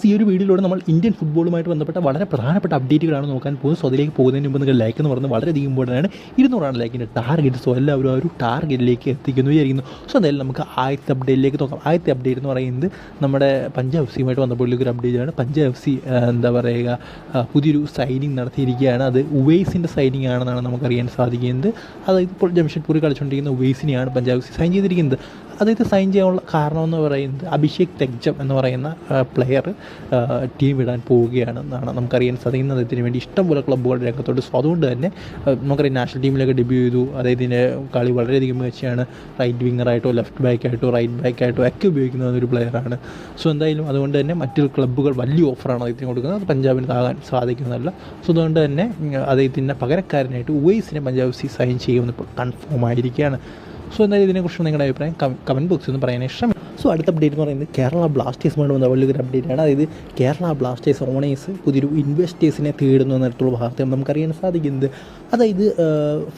Friends ഈ ഒരു വീഡിയോയിലൂടെ നമ്മൾ ഇന്ത്യൻ ഫുട്ബോളുമായിട്ട് ബന്ധപ്പെട്ട വളരെ പ്രധാനപ്പെട്ട അപ്ഡേറ്റുകളാണ് നോക്കാൻ പോകുന്നത്. സോ അതിലേക്ക് പോകുന്നതിന് മുമ്പ് നിങ്ങൾ ലൈക്ക് എന്ന് പറയുന്നത് വളരെയധികം ഇമ്പോർട്ടന്റ് ആണ്. ഇരുന്നൂറാണ് ലൈക്കിന്റെ ടാർഗറ്റ് സോ എല്ലാവരും ആ ഒരു ടാർഗറ്റിലേക്ക് എത്തിക്കുന്നു വിചാരിക്കുന്നു. സോ എന്തായാലും നമുക്ക് ആദ്യത്തെ അപ്ഡേറ്റിലേക്ക് നോക്കാം. ആദ്യത്തെ അപ്ഡേറ്റ് എന്ന് പറയുന്നത് നമ്മുടെ പഞ്ചാബ് എഫ് സിയുമായിട്ട് ബന്ധപ്പെട്ടുള്ള ഒരു അപ്ഡേറ്റ് ആണ്. പഞ്ചാബ് എഫ് സി എന്താ പറയുക പുതിയൊരു സൈനിങ് നടത്തിയിരിക്കുകയാണ്. അത് ഉവൈസിന്റെ സൈനിങ് ആണെന്നാണ് നമുക്കറിയാൻ സാധിക്കുന്നത്. അതായത് ഇപ്പോൾ ജംഷഡ്പൂർ കളിച്ചുകൊണ്ടിരിക്കുന്ന ഉവൈസിനെയാണ് പഞ്ചാബ് എഫ് സി സൈൻ ചെയ്തിരിക്കുന്നത്. അദ്ദേഹത്തെ സൈൻ ചെയ്യാനുള്ള കാരണം എന്ന് പറയുന്നത് അഭിഷേക് തെഗ്ജം എന്ന് പറയുന്ന പ്ലെയർ ടീം ഇടാൻ പോവുകയാണെന്നാണ് നമുക്കറിയാൻ സാധിക്കുന്നത്. അദ്ദേഹത്തിന് വേണ്ടി ഇഷ്ടംപോലെ ക്ലബ്ബുകൾ രംഗത്തോട്ട് സോ അതുകൊണ്ട് തന്നെ നമുക്കറിയാം നാഷണൽ ടീമിലൊക്കെ ഡെബ്യൂ ചെയ്തു. അതായത് ഇതിന്റെ കളി വളരെയധികം മികച്ചയാണ്. റൈറ്റ് വിങ്ങറായിട്ടോ ലെഫ്റ്റ് ബാക്കായിട്ടോ റൈറ്റ് ബാക്കായിട്ടോ ഒക്കെ ഉപയോഗിക്കുന്ന ഒരു പ്ലെയറാണ് സോ എന്തായാലും അതുകൊണ്ട് തന്നെ മറ്റു ക്ലബ്ബുകൾ വലിയ ഓഫറാണ് അദ്ദേഹത്തിന് കൊടുക്കുന്നത്. പഞ്ചാബിന് താകാൻ സാധിക്കുന്നതല്ല. സോ അതുകൊണ്ട് തന്നെ അദ്ദേഹത്തിന്റെ പകരക്കാരനായിട്ട് ഉവൈസിനെ പഞ്ചാബ് സി സൈൻ ചെയ്യുമെന്ന് ഇപ്പോൾ കൺഫേം ആയിരിക്കുകയാണ്. സോ എന്തായാലും ഇതിനെക്കുറിച്ച് നിങ്ങളുടെ അഭിപ്രായം കമന്റ് ബോക്സിൽ നിന്ന് പറയാനേ ഇഷ്ടം സോ അടുത്ത അപ്ഡേറ്റ് എന്ന് പറയുന്നത് കേരള ബ്ലാസ്റ്റേഴ്സുമായിട്ട് ബന്ധപ്പെട്ട വലിയൊരു ആണ്. അതായത് കേരള ബ്ലാസ്റ്റേഴ്സ് ഓണേഴ്സ് പുതിയൊരു ഇൻവെസ്റ്റേഴ്സിനെ തേടുന്നു എന്നിട്ടുള്ള വാർത്തയാണ് നമുക്കറിയാൻ സാധിക്കുന്നത്. അതായത്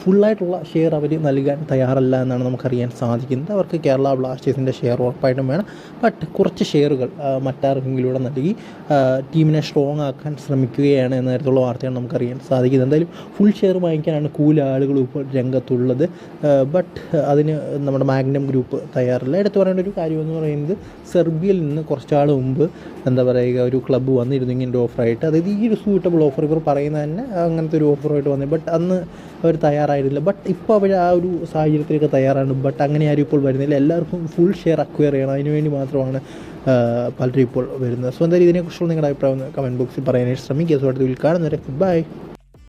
ഫുള്ളായിട്ടുള്ള ഷെയർ അവർ നൽകാൻ തയ്യാറല്ല എന്നാണ് നമുക്കറിയാൻ സാധിക്കുന്നത്. അവർക്ക് കേരള ബ്ലാസ്റ്റേഴ്സിന്റെ ഷെയർ ഉറപ്പായിട്ടും വേണം. ബട്ട് കുറച്ച് ഷെയറുകൾ മറ്റാർക്കെങ്കിലൂടെ നൽകി ടീമിനെ സ്ട്രോങ് ആക്കാൻ ശ്രമിക്കുകയാണ് എന്ന തരത്തിലുള്ള വാർത്തയാണ് നമുക്കറിയാൻ സാധിക്കുന്നത്. എന്തായാലും ഫുൾ ഷെയർ വാങ്ങിക്കാനാണ് കൂലാളുകൾ ഇപ്പോൾ രംഗത്തുള്ളത്. ബട്ട് അതിന് നമ്മുടെ മാഗ്നം ഗ്രൂപ്പ് തയ്യാറല്ല. എടുത്തു പറയേണ്ട ഒരു കാര്യം പറയുന്നത് സെർബിയയിൽ നിന്ന് കുറച്ചാൾ മുമ്പ് എന്താ പറയുക ഒരു ക്ലബ്ബ് വന്നിരുന്നു ഇങ്ങനെ ഓഫറായിട്ട് അതായത് ഈ ഒരു സൂട്ടബിൾ ഓഫർ ഇവർ പറയുന്നത് തന്നെ അങ്ങനത്തെ ഒരു ഓഫറായിട്ട് വന്നത് ബട്ട് അന്ന് അവർ തയ്യാറായിരുന്നില്ല. ബട്ട് ഇപ്പോൾ അവർ ആ ഒരു സാഹചര്യത്തിലേക്ക് തയ്യാറാണ്. ബട്ട് അങ്ങനെ ആരും ഇപ്പോൾ വരുന്നില്ല. എല്ലാവർക്കും ഫുൾ ഷെയർ അക്വയർ ചെയ്യണം. അതിനുവേണ്ടി മാത്രമാണ് പലരും ഇപ്പോൾ വരുന്നത്. സോ എന്തായാലും ഇതിനെക്കുറിച്ചുള്ള നിങ്ങളുടെ അഭിപ്രായം കമന്റ് ബോക്സിൽ പറയാനായിട്ട് ശ്രമിക്കുക. സോ അടുത്ത് കാണുന്നവരെ ബൈ